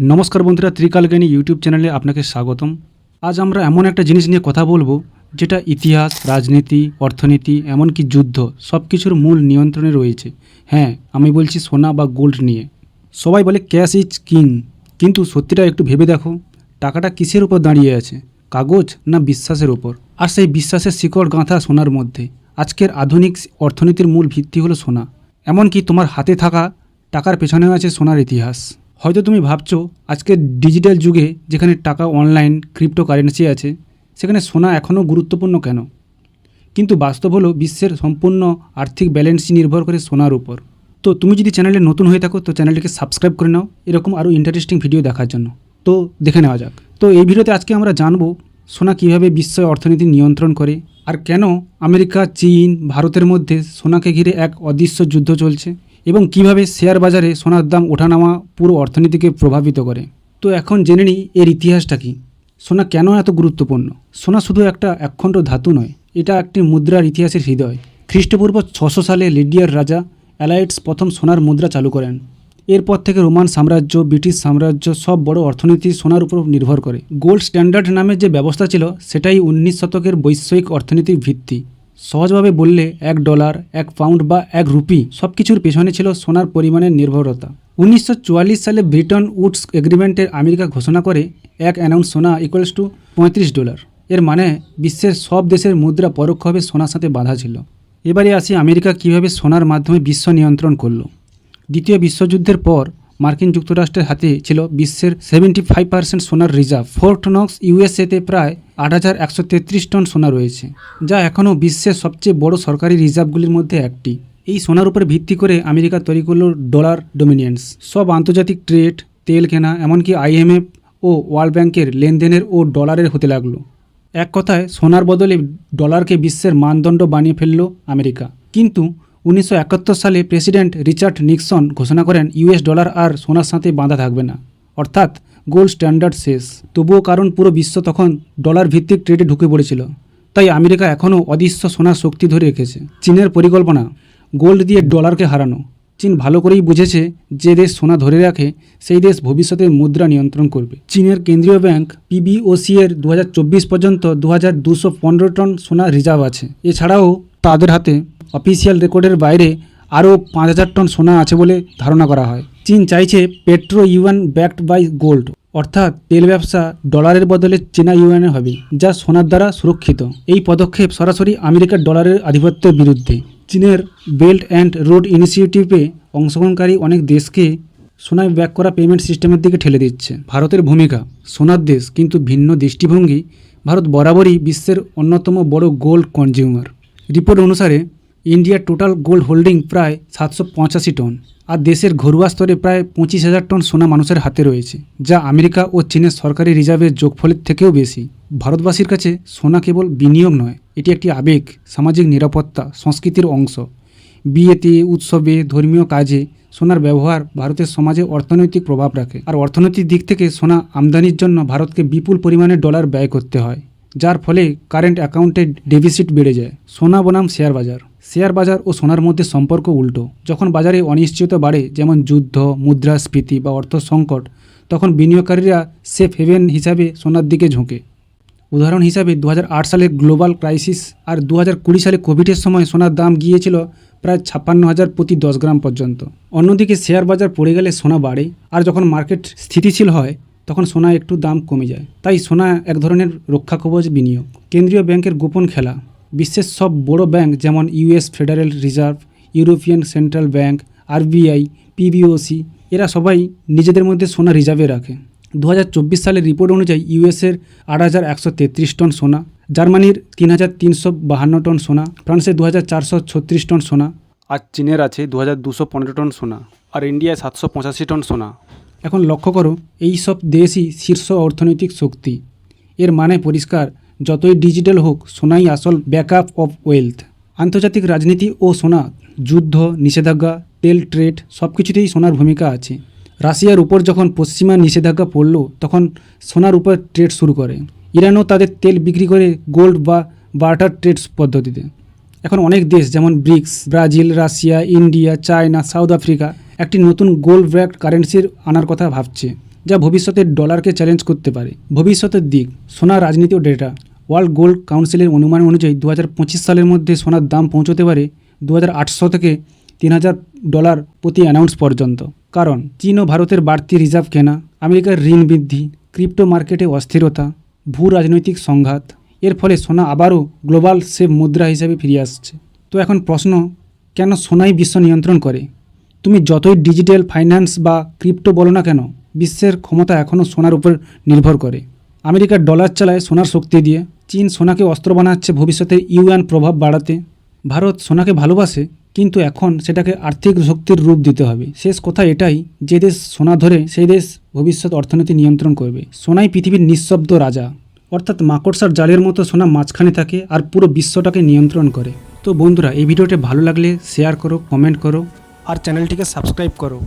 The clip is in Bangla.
নমস্কার বন্ধুরা ত্রিকালজ্ঞানী ইউটিউব চ্যানেলে আপনাকে স্বাগতম। আজ আমরা এমন একটা জিনিস নিয়ে কথা বলব, যেটা ইতিহাস, রাজনীতি, অর্থনীতি, এমনকি যুদ্ধ সব কিছুর মূল নিয়ন্ত্রণে রয়েছে। হ্যাঁ আমি বলছি সোনা বা গোল্ড নিয়ে। সবাই বলে ক্যাশ ইজ কিং, কিন্তু সত্যিটা একটু ভেবে দেখো, টাকাটা কিসের উপর দাঁড়িয়ে আছে, কাগজ না বিশ্বাসের উপর? আর সেই বিশ্বাসের শিকড় গাঁথা সোনার মধ্যে। আজকের আধুনিক অর্থনীতির মূল ভিত্তি হলো সোনা। এমনকি তোমার হাতে থাকা টাকার পেছনেও আছে সোনার ইতিহাস। হয়তো তুমি ভাবছ আজকের ডিজিটাল যুগে যেখানে টাকা অনলাইন, ক্রিপ্টোকারেন্সি আছে, সেখানে সোনা এখনও গুরুত্বপূর্ণ কেন? কিন্তু বাস্তব হলো বিশ্বের সম্পূর্ণ আর্থিক ব্যালেন্সই নির্ভর করে সোনার উপর। তো তুমি যদি চ্যানেলে নতুন হয়ে থাকো, তো চ্যানেলটিকে সাবস্ক্রাইব করে নাও, এরকম আরও ইন্টারেস্টিং ভিডিও দেখার জন্য। তো দেখে নেওয়া যাক। তো এই ভিডিওতে আজকে আমরা জানব সোনা কীভাবে বিশ্ব অর্থনীতি নিয়ন্ত্রণ করে, আর কেন আমেরিকা, চীন, ভারতের মধ্যে সোনাকে ঘিরে এক অদৃশ্য যুদ্ধ চলছে। এবং কীভাবে শেয়ার বাজারে সোনার দাম ওঠানামা পুরো অর্থনীতিকে প্রভাবিত করে। তো এখন জেনে নিই এর ইতিহাসটা কী। সোনা কেন এত গুরুত্বপূর্ণ? সোনা শুধু একটা একখণ্ড ধাতু নয়, এটা একটি মুদ্রার ইতিহাসের হৃদয়। খ্রিস্টপূর্ব ছশো সালে লিডিয়ার রাজা অ্যালাইটস প্রথম সোনার মুদ্রা চালু করেন। এরপর থেকে রোমান সাম্রাজ্য, ব্রিটিশ সাম্রাজ্য সব বড় অর্থনীতি সোনার উপর নির্ভর করে। গোল্ড স্ট্যান্ডার্ড নামে যে ব্যবস্থা ছিল, সেটাই উনিশ শতকের বৈষয়িক অর্থনীতির ভিত্তি। সহজভাবে বললে এক ডলার, এক পাউন্ড বা এক রুপি সব কিছুর পেছনে ছিল সোনার পরিমাণের নির্ভরতা। উনিশশো চুয়াল্লিশ সালে ব্রিটন উডস এগ্রিমেন্টের আমেরিকা ঘোষণা করে এক অ্যানাউন্স সোনা ইকুয়ালস টু পঁয়ত্রিশ ডলার। এর মানে বিশ্বের সব দেশের মুদ্রা পরোক্ষভাবে সোনার সাথে বাঁধা ছিল। এবারে আসি আমেরিকা কীভাবে সোনার মাধ্যমে বিশ্ব নিয়ন্ত্রণ করল। দ্বিতীয় বিশ্বযুদ্ধের পর মার্কিন যুক্তরাষ্ট্রের হাতে ছিল বিশ্বের সেভেন্টি ফাইভ পার্সেন্ট সোনার রিজার্ভ। ফোর্ট নক্স, ইউএসএতে প্রায় আট হাজার একশো তেত্রিশ টন সোনা রয়েছে, যা এখনও বিশ্বের সবচেয়ে বড় সরকারি রিজার্ভগুলির মধ্যে একটি। এই সোনার উপরে ভিত্তি করে আমেরিকা তৈরি করল ডলার ডোমিনিয়েন্স। সব আন্তর্জাতিক ট্রেড, তেল কেনা, এমনকি আইএমএফ ও ওয়ার্ল্ড ব্যাংকের লেনদেনের ও ডলারের হতে লাগল। এক কথায়, সোনার বদলে ডলারকে বিশ্বের মানদণ্ড বানিয়ে ফেলল আমেরিকা। কিন্তু উনিশশো একাত্তর সালে প্রেসিডেন্ট রিচার্ড নিক্সন ঘোষণা করেন ইউএস ডলার আর সোনার সাথে বাঁধা থাকবে না। অর্থাৎ গোল্ড স্ট্যান্ডার্ড শেষ। তবুও কারণ পুরো বিশ্ব তখন ডলার ভিত্তিক ট্রেডে ঢুকে পড়েছিল। তাই আমেরিকা এখনও অদৃশ্য সোনার শক্তি ধরে রেখেছে। চীনের পরিকল্পনা, গোল্ড দিয়ে ডলারকে হারানো। চীন ভালো করেই বুঝেছে যে দেশ সোনা ধরে রাখে, সেই দেশ ভবিষ্যতে মুদ্রা নিয়ন্ত্রণ করবে। চীনের কেন্দ্রীয় ব্যাংক পিবিওসি এর দু হাজার চব্বিশ পর্যন্ত দু টন সোনা রিজার্ভ আছে। এছাড়াও তাদের হাতে অফিসিয়াল রেকর্ডের বাইরে আরও পাঁচ হাজার টন সোনা আছে বলে ধারণা করা হয়। চীন চাইছে petro yuan backed by gold, অর্থাৎ তেল ব্যবসা ডলারের বদলে চীনা ইউএনে হবে, যা সোনার দ্বারা সুরক্ষিত। এই পদক্ষেপ সরাসরি আমেরিকার ডলারের আধিপত্যের বিরুদ্ধে। চীনের বেল্ট অ্যান্ড রোড ইনিশিয়েটিভে অংশগ্রহণকারী অনেক দেশকে সোনায় ব্যাক করা পেমেন্ট সিস্টেমের দিকে ঠেলে দিচ্ছে। ভারতের ভূমিকা, সোনার দেশ, কিন্তু ভিন্ন দৃষ্টিভঙ্গি। ভারত বরাবরই বিশ্বের অন্যতম বড় গোল্ড কনজিউমার। রিপোর্ট অনুসারে ইন্ডিয়ার টোটাল গোল্ড হোল্ডিং প্রায় সাতশো পঁচাশি টন আর দেশের ঘরোয়া স্তরে প্রায় পঁচিশ হাজার টন সোনা মানুষের হাতে রয়েছে, যা আমেরিকা ও চীনের সরকারি রিজার্ভের যোগফলের থেকেও বেশি। ভারতবাসীর কাছে সোনা কেবল বিনিয়োগ নয়, এটি একটি আবেগ, সামাজিক নিরাপত্তা, সংস্কৃতির অংশ। বিয়েতে, উৎসবে, ধর্মীয় কাজে সোনার ব্যবহার ভারতের সমাজে অর্থনৈতিক প্রভাব রাখে আর অর্থনৈতিক দিক থেকে সোনা আমদানির জন্য ভারতকে বিপুল পরিমাণে ডলার ব্যয় করতে হয়, যার ফলে কারেন্ট অ্যাকাউন্টে ডেফিসিট বেড়ে যায়। সোনা বনাম শেয়ার বাজার। শেয়ার বাজার ও সোনার মধ্যে সম্পর্ক উল্টো। যখন বাজারে অনিশ্চয়তা বাড়ে, যেমন যুদ্ধ, মুদ্রাস্ফীতি বা অর্থ সংকট, তখন বিনিয়োগকারীরা সেফ হেভেন হিসাবে সোনার দিকে ঝোঁকে। উদাহরণ হিসাবে দু হাজার আট সালে গ্লোবাল ক্রাইসিস আর দু হাজার কুড়ি সালে কোভিডের সময় সোনার দাম গিয়েছিল প্রায় ছাপ্পান্ন হাজার প্রতি দশ গ্রাম পর্যন্ত। অন্যদিকে শেয়ার বাজার পড়ে গেলে সোনা বাড়ে, আর যখন মার্কেট স্থিতিশীল হয়, তখন সোনা একটু দাম কমে যায়। তাই সোনা এক ধরনের রক্ষা কবচ বিনিয়োগ। কেন্দ্রীয় ব্যাংকের গোপন খেলা। বিশ্বের সব বড় ব্যাংক যেমন US federal reserve, European central bank RBI PBOC এরা সবাই নিজেদের মধ্যে সোনা রিজার্ভে রাখে। দু হাজার চব্বিশ সালের রিপোর্ট অনুযায়ী ইউএসের আট হাজার একশো তেত্রিশ টন সোনা, জার্মানির তিন হাজার তিনশো বাহান্ন টন সোনা, ফ্রান্সের দু হাজার চারশো ছত্রিশ টন সোনা, আর চীনের আছে দু হাজার দুশো পনেরো টন সোনা, আর ইন্ডিয়ায় সাতশো পঁচাশি টন সোনা। এখন লক্ষ্য করো, এই সব দেশই শীর্ষ অর্থনৈতিক শক্তি। এর মানে পরিষ্কার যতই ডিজিটাল হোক, সোনাই আসল ব্যাকআপ অফ ওয়েলথ। আন্তর্জাতিক রাজনীতি ও সোনা, যুদ্ধ, নিষেধাজ্ঞা, তেল ট্রেড সব কিছুতেই সোনার ভূমিকা আছে। রাশিয়ার উপর যখন পশ্চিমা নিষেধাজ্ঞা পড়ল, তখন সোনার উপর ট্রেড শুরু করে। ইরানও তাদের তেল বিক্রি করে গোল্ড বা বার্টার ট্রেডস পদ্ধতিতে। এখন অনেক দেশ, যেমন BRICS, Brazil, Russia, India, China, South Africa, একটি নতুন গোল্ড ব্র্যাক কারেন্সির আনার কথা ভাবছে, যা ভবিষ্যতের ডলারকে চ্যালেঞ্জ করতে পারে। ভবিষ্যতের দিক, সোনা রাজনীতি ও ডেটা। ওয়ার্ল্ড গোল্ড কাউন্সিলের অনুমান অনুযায়ী দু হাজার পঁচিশ সালের মধ্যে সোনার দাম পৌঁছতে পারে দু হাজার আটশো থেকে তিন হাজার ডলার প্রতি অ্যানাউন্স পর্যন্ত। কারণ চীন ও ভারতের বাড়তি রিজার্ভ কেনা, আমেরিকার ঋণ বৃদ্ধি, ক্রিপ্টো মার্কেটে অস্থিরতা, ভূ রাজনৈতিক সংঘাত, এর ফলে সোনা আবারও গ্লোবাল সেভ মুদ্রা হিসেবে ফিরে আসছে। তো এখন প্রশ্ন, কেন সোনাই বিশ্ব নিয়ন্ত্রণ করে? তুমি যতই ডিজিটাল ফাইন্যান্স বা ক্রিপ্টো বলো না কেন, বিশ্বের ক্ষমতা এখনও সোনার উপর নির্ভর করে। আমেরিকার ডলার চালায় সোনার শক্তি দিয়ে। চীন সোনাকে অস্ত্র বানাচ্ছে ভবিষ্যতে ইউএন প্রভাব বাড়াতে। ভারত সোনাকে ভালোবাসে, কিন্তু এখন সেটাকে আর্থিক শক্তির রূপ দিতে হবে। শেষ কথা এটাই, যে দেশ সোনা ধরে সেই দেশ ভবিষ্যৎ অর্থনীতি নিয়ন্ত্রণ করবে। সোনাই পৃথিবীর নিঃশব্দ রাজা। অর্থাৎ মাকড়সার জালের মতো সোনা মাঝখানে থাকে আর পুরো বিশ্বটাকে নিয়ন্ত্রণ করে। তো বন্ধুরা, এই ভিডিওটা ভালো লাগলে শেয়ার করো কমেন্ট করো, আর চ্যানেলটিকে সাবস্ক্রাইব করো।